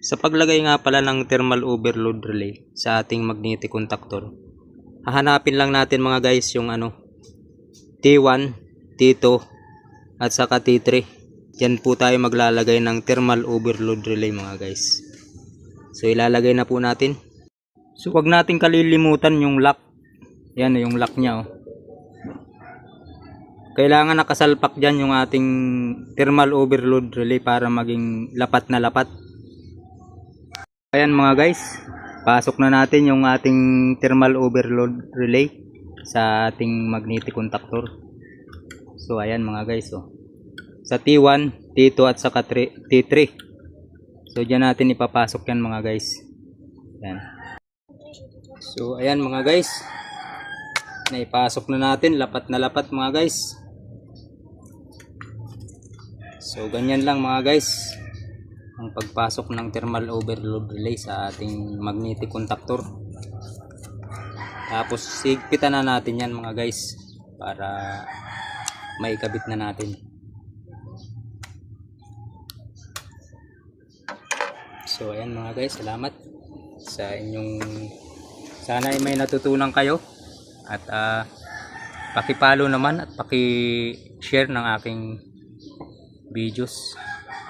Sa paglagay nga pala ng thermal overload relay sa ating magnetic contactor, hahanapin lang natin mga guys yung ano, T1, T2, at saka T3. Yan po tayo maglalagay ng thermal overload relay mga guys. So ilalagay na po natin. So wag natin kalilimutan yung lock. Yan yung lock niya oh. Kailangan nakasalpak dyan yung ating thermal overload relay para maging lapat na lapat. Ayan mga guys, pasok na natin yung ating thermal overload relay sa ating magnetic contactor. So ayan mga guys, oh. Sa T1, T2 at saka tri- T3. So diyan natin ipapasok yan mga guys. Yan. So ayan mga guys. Naipasok na natin, lapat na lapat mga guys. So ganyan lang mga guys ang pagpasok ng thermal overload relay sa ating magnetic contactor. Tapos sigpitan na natin yan mga guys para maikabit na natin. So ayan mga guys, salamat sa inyong sana ay may natutunan kayo at ah, paki-follow naman at paki-share ng aking videos.